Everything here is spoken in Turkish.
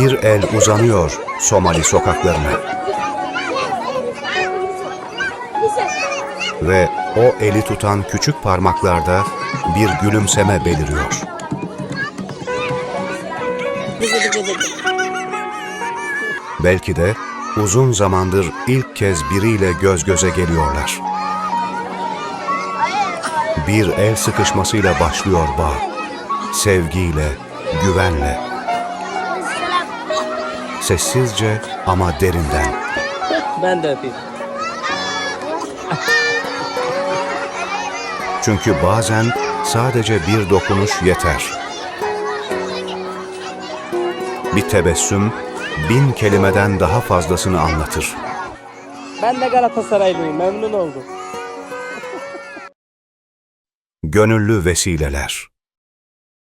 Bir el uzanıyor Somali sokaklarına. Ve o eli tutan küçük parmaklarda bir gülümseme beliriyor. Belki de uzun zamandır ilk kez biriyle göz göze geliyorlar. Bir el sıkışmasıyla başlıyor bağ. Sevgiyle, güvenle. Sessizce ama derinden. Ben de öpeyim. Çünkü bazen sadece bir dokunuş yeter. Bir tebessüm bin kelimeden daha fazlasını anlatır. Ben de Galatasaraylıyım. Memnun oldum. Gönüllü vesileler.